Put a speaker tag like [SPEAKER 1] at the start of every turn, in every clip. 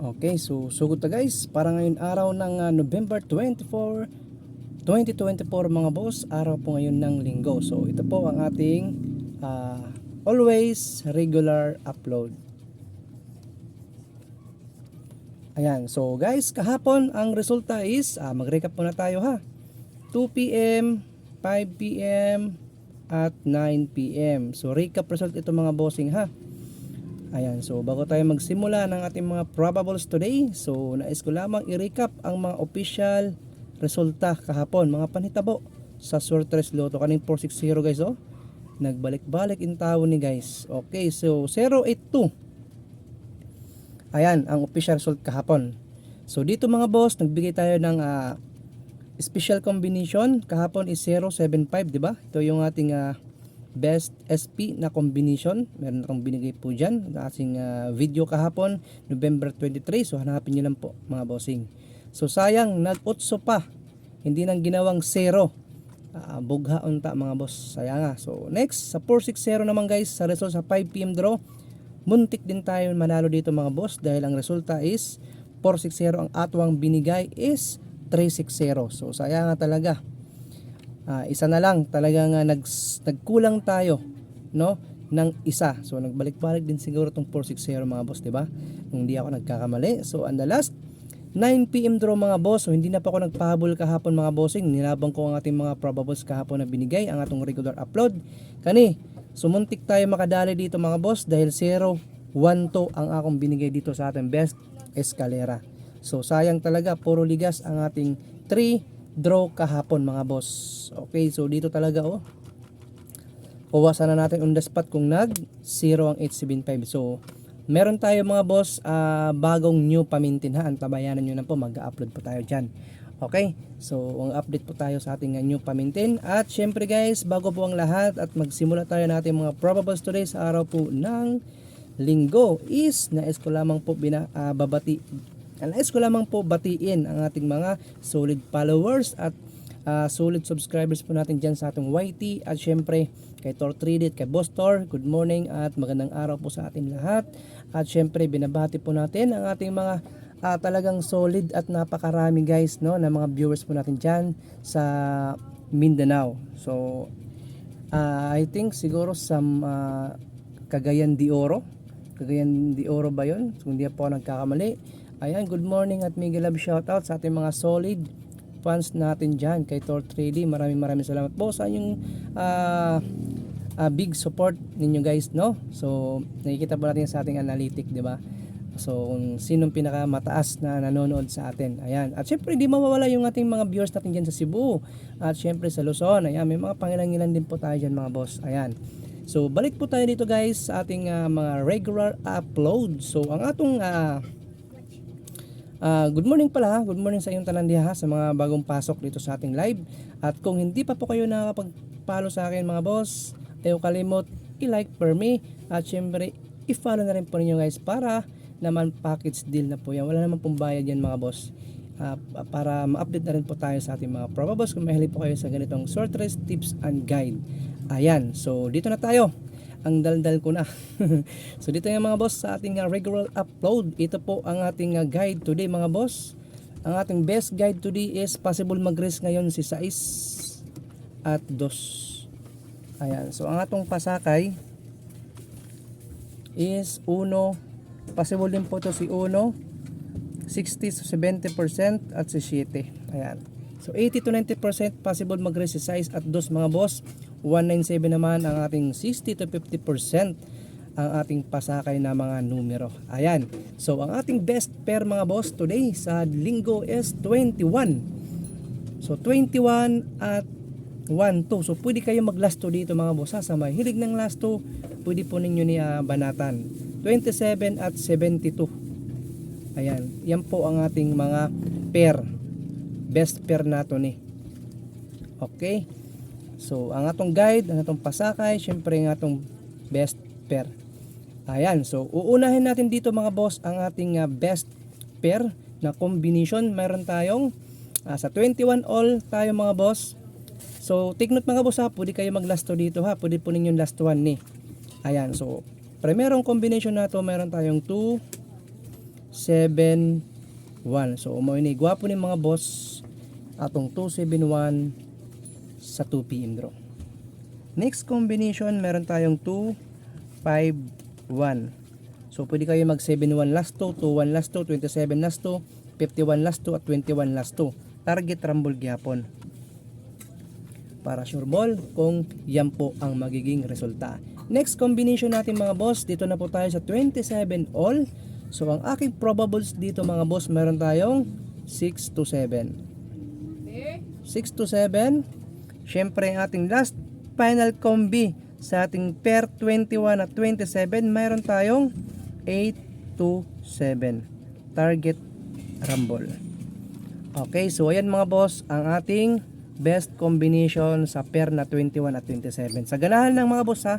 [SPEAKER 1] Okay, so sugod ta guys. Para ngayon araw ng ah, November 24, 2024 mga boss. Araw po ngayon ng linggo. So ito po ang ating ah, always regular upload. Ayan, so guys, kahapon ang resulta is, ah, mag-recap muna tayo ha. 2 p.m., 5 p.m., at 9 p.m. So recap result ito mga bossing ha. Ayan, so bago tayo magsimula ng ating mga probables today, so nais ko lamang i-recap ang mga official resulta kahapon, mga panhitabo sa Sortres Lotto. Kaning 460 guys, oh. Nagbalik-balik in tao ni guys. Okay, so 082. Ayan, ang official result kahapon. So dito mga boss, nagbigay tayo ng ah, special combination. Kahapon is 075, di ba? Ito yung ating ah, best SP na combination. Meron akong binigay po dyan. Ang ating ah, video kahapon, November 23. So hanapin nyo lang po mga bossing. So sayang, nag-utso pa. Hindi nang ginawang 0. Ah, bughaon ta mga boss. Sayang nga. So next, sa 460 naman guys, sa result sa 5pm draw, muntik din tayo manalo dito mga boss dahil ang resulta is 460 ang atwang binigay is 360. So sayang nga talaga. Ah, isa na lang talagang uh, nag, nagkulang tayo no ng isa. So nagbalik-balik din siguro tong 460 mga boss, 'di ba? Kung hindi ako nagkakamali. So on the last 9 PM draw mga boss. So hindi na pa ako nagpahabol kahapon mga bossing. Nilabang ko ang ating mga probables kahapon na binigay, ang atong regular upload. Kani, sumuntik tayo makadali dito mga boss dahil 0 1 to ang akong binigay dito sa ating best escalera. So sayang talaga puro ligas ang ating 3 draw kahapon mga boss. Okay, so dito talaga oh. Uwasan na natin on the spot kung nag 0 ang 875. So meron tayo mga boss ah, bagong new pamintinhan. Tabayanan nyo na po mag-upload po tayo dyan. Okay, so ang update po tayo sa ating ah, new pamintin. At syempre guys, bago po ang lahat at magsimula tayo natin mga probables today sa araw po ng linggo is nais ko lamang po bina, ah, babati nais ko lamang po batiin ang ating mga solid followers at ah, solid subscribers po natin dyan sa ating YT at syempre kay Tor Tridit, kay Boss Tor, good morning at magandang araw po sa ating lahat at syempre binabati po natin ang ating mga ah, talagang solid at napakarami guys no na mga viewers po natin dyan sa Mindanao so ah, I think siguro sa ah, Cagayan de Oro Cagayan de Oro ba yun? Kung hindi po ako nagkakamali. Ayan, good morning at mega love shoutout sa ating mga solid fans natin dyan kay Tor 3D. Maraming maraming salamat po sa inyong ah, ah, big support ninyo guys, no? So, nakikita po natin sa ating analytic, di ba? So, kung sinong pinakamataas na nanonood sa atin. Ayan. At syempre, hindi mawawala yung ating mga viewers natin dyan sa Cebu. At syempre sa Luzon. Ayan, may mga pangilangilan din po tayo dyan mga boss. Ayan. So, balik po tayo dito guys sa ating ah, mga regular upload. So, ang atong ah, ah, good morning pala. Good morning sa iyong tanan diha ha, sa mga bagong pasok dito sa ating live. At kung hindi pa po kayo nakakapag-follow sa akin mga boss, ayaw kalimot i-like per me. At syempre, i-follow na rin po ninyo guys para naman package deal na po yan. Wala naman pong bayad yan mga boss. Ah, para ma-update na rin po tayo sa ating mga probables kung mahilig po kayo sa ganitong short race tips and guide. Ayan, so dito na tayo. Ang daldal ko na. so dito nga mga boss sa ating uh, regular upload. Ito po ang ating uh, guide today mga boss. Ang ating best guide today is possible mag-race ngayon si 6 at 2. Ayan, so ang atong pasakay is 1. Possible din po to si 1. 60 to 70% at si 7. Ayan. So 80 to 90% possible mag-race si 6 at 2 mga boss. 197 naman ang ating 60 to 50% ang ating pasakay na mga numero. Ayan. So ang ating best pair mga boss today sa linggo is 21. So 21 at 1 2. So pwede kayo mag last 2 dito mga boss ha. Sa mahilig ng last 2, pwede po ninyo ni ah, banatan. 27 at 72. Ayan. Yan po ang ating mga pair. Best pair nato ni. Okay. So, ang atong guide, ang atong pasakay, syempre ang atong best pair. Ayan, so uunahin natin dito mga boss ang ating ah, best pair na combination. Meron tayong ah, sa 21 all tayo mga boss. So, take note mga boss ha, pwede kayo mag last 2 dito ha. Pwede po ninyo last 1 ni. Ayan, so primerong combination na to, meron tayong 2, 271. So, umaw ni gwapo ni mga boss atong 271 sa 2 PM draw. Next combination, meron tayong 2, 5, 1. So, pwede kayo mag 7-1 last 2, 2-1 last 2, 27 last 2, 51 last 2, at 21 last 2. Target rumble gyapon. Para sure ball kung yan po ang magiging resulta. Next combination natin mga boss, dito na po tayo sa 27 all. So, ang aking probables dito mga boss, meron tayong 6 to 7. 6 to 7. Siyempre, ating last final combi sa ating pair 21 at 27, mayroon tayong 8 to 7. Target rumble. Okay, so ayan mga boss, ang ating best combination sa pair na 21 at 27. Sa ganahan ng mga boss ha,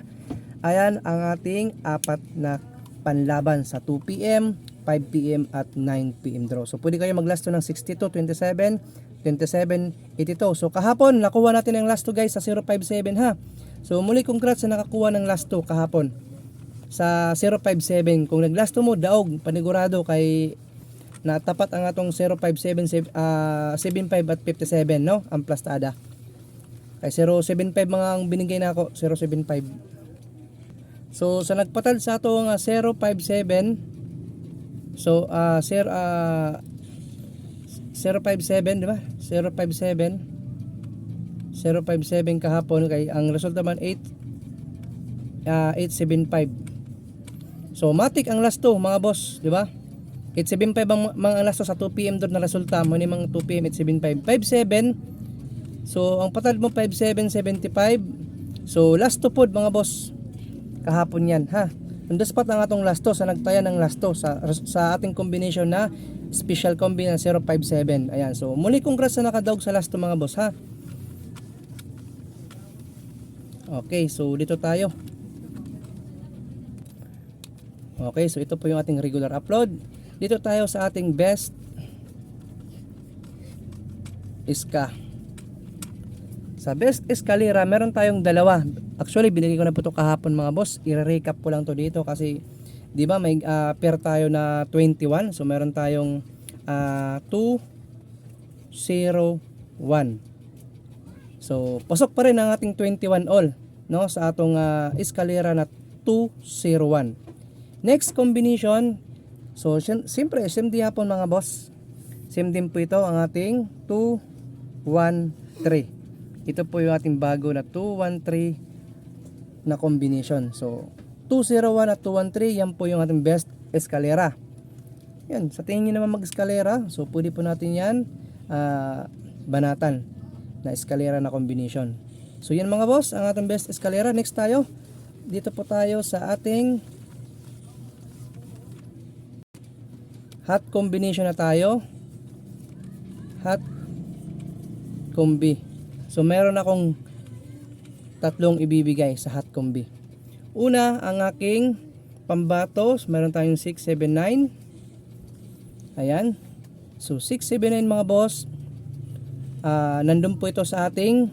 [SPEAKER 1] ayan ang ating apat na panlaban sa 2 p.m., 5 p.m. at 9 p.m. draw. So pwede kayo maglasto ng 62, 27, 27, 82. So kahapon, nakuha natin ang last 2 guys sa 057 ha. So muli congrats sa nakakuha ng last 2 kahapon sa 057. Kung naglast 2 mo, daog, panigurado kay natapat ang atong 057, sev- ah, 75 at 57 no ang plastada kay 075 mga ang binigay na ako 075 so sa nagpatal sa ato nga 057 so ah sir ah 057 di ba? 057 057 kahapon kay ang resulta man 8 ah 875 so matik ang last 2 mga boss di ba? 875 ang mga alas to sa 2 PM doon na resulta. Mo ni mga 2 PM 875 57 so ang patad mo 5775 so last to pod mga boss. Kahapon yan ha on the ang atong last to sa nagtaya ng last to sa, sa ating combination na special combi na 057 ayan so muli congrats sa nakadaog sa last to mga boss ha okay so dito tayo Okay, so ito po yung ating regular upload. Dito tayo sa ating best iska. Sa best escalera, meron tayong dalawa. Actually, binigay ko na po ito kahapon mga boss. I-recap ko lang to dito kasi 'di ba may ah, pair tayo na 21. So meron tayong ah, 2 0 1. So pasok pa rin ang ating 21 all no sa atong ah, escalera na 201. Next combination, so siyem- siyempre same din hapon mga boss. Same din po ito ang ating 2, 1, 3. Ito po yung ating bago na 2, 1, 3 na combination. So 201 at 213, yan po yung ating best escalera. Yan, sa tingin nyo naman mag-escalera, so pwede po natin yan ah, banatan na escalera na combination. So yan mga boss, ang ating best escalera. Next tayo, dito po tayo sa ating hot combination na tayo. Hot combi. So meron akong tatlong ibibigay sa hot combi. Una, ang aking pambatos, meron tayong 679. Ayan. So 679 mga boss. Ah, nandun po ito sa ating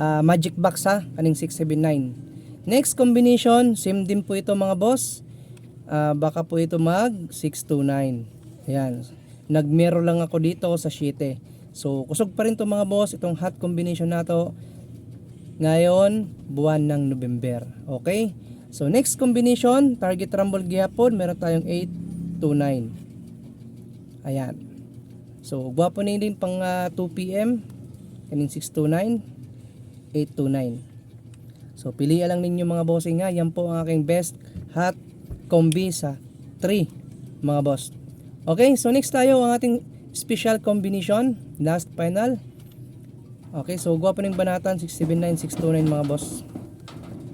[SPEAKER 1] ah, magic box ha, kaning 679. Next combination, same din po ito mga boss. Ah, baka po ito mag 629. Ayan. Nagmero lang ako dito sa 7. So, kusog pa rin to mga boss, itong hot combination na to ngayon, buwan ng November. Okay? So, next combination, target rumble gihapon, meron tayong 829. Ayan. So, gwapo na din pang ah, 2 p.m. Kaning 629, 829. So, pilihan lang ninyo mga bossing nga. Yan po ang aking best hot combi sa 3 mga boss. Okay, so next tayo ang ating special combination. Last final. Okay, so gwapo ng banatan 679, 629 mga boss.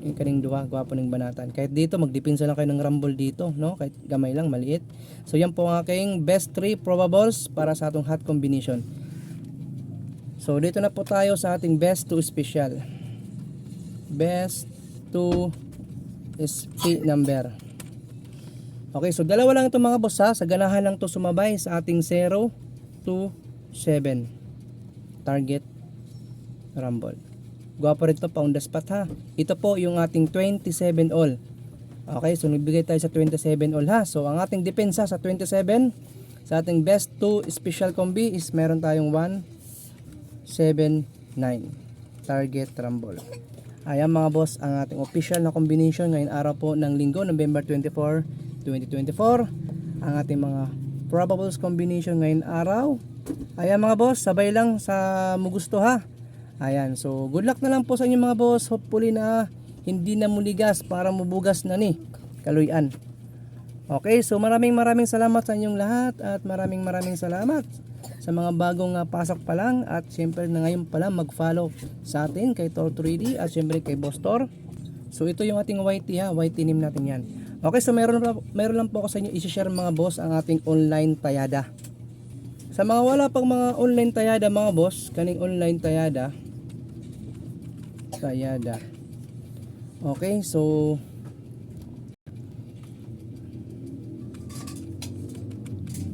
[SPEAKER 1] Yung kaning duwa, gwapo ng banatan. Kahit dito, magdipinsa lang kayo ng rumble dito, no? Kahit gamay lang, maliit. So yan po ang aking best 3 probables para sa atong hot combination. So dito na po tayo sa ating best 2 special. Best 2 SP number. Okay, so dalawa lang ito mga boss ha. Sa ganahan lang to sumabay sa ating 0 to 7. Target Rumble. Gwapo rin to on the spot ha. Ito po yung ating 27 all. Okay, so nagbigay tayo sa 27 all ha. So ang ating depensa sa 27, sa ating best 2 special combi is meron tayong 1, 7, 9. Target rumble. Ayan mga boss, ang ating official na combination ngayon araw po ng linggo, November 24, 2024. Ang ating mga probables combination ngayon araw. Ayan mga boss, sabay lang sa mugusto ha. Ayan, so good luck na lang po sa inyo mga boss. Hopefully na hindi na muligas para mubugas na ni kaluyan. Okay, so maraming maraming salamat sa inyong lahat at maraming maraming salamat sa mga bagong ah, pasok pa lang at syempre na ngayon pa lang mag-follow sa atin kay Tor 3D at syempre kay Boss Tor. So ito yung ating YT ha, YT name natin yan. Okay, so meron, meron lang po ako sa inyo i-share mga boss ang ating online tayada. Sa mga wala pang mga online tayada mga boss, kaning online tayada. Tayada. Okay, so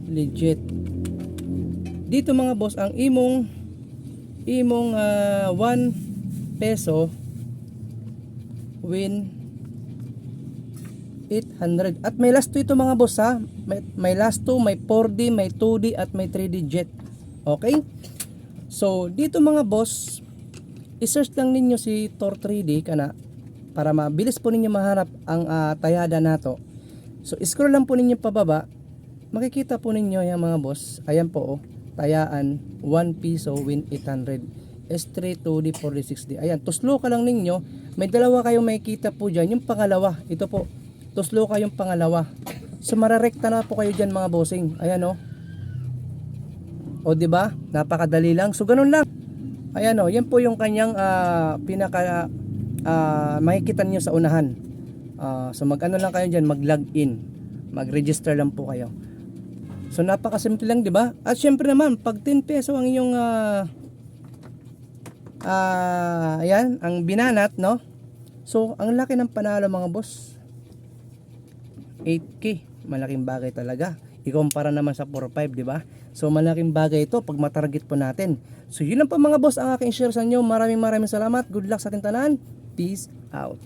[SPEAKER 1] legit. Dito mga boss, ang imong imong ah, 1 peso win 800. At may last 2 ito mga boss ha. May, may last 2, may 4D, may 2D at may 3D jet. Okay? So, dito mga boss, i-search lang ninyo si Tor 3D kana para mabilis po ninyo mahanap ang ah, tayada nato. So, scroll lang po ninyo pababa. Makikita po ninyo yung mga boss. Ayan po oh. Tayaan 1 piso win 800. S3 2D 4D 6D. Ayan, tuslo ka lang ninyo. May dalawa kayong makikita po dyan. Yung pangalawa, ito po. Tuslo kayong pangalawa. So mararekta na po kayo dyan mga bossing. Ayan oh. O di ba? Napakadali lang. So ganun lang. Ayan oh, yan po yung kanyang ah, pinaka ah, makikita niyo sa unahan. Ah, so mag-ano lang kayo diyan, mag-log in. Mag-register lang po kayo. So napakasimple lang, 'di ba? At syempre naman, pag 10 peso ang inyong ah ah, ayan, ang binanat, no? So, ang laki ng panalo mga boss. 8k, malaking bagay talaga. Ikumpara naman sa 4-5, di ba? So, malaking bagay ito pag matarget po natin. So, yun lang po mga boss ang aking share sa inyo. Maraming maraming salamat. Good luck sa ating tanan. Peace out.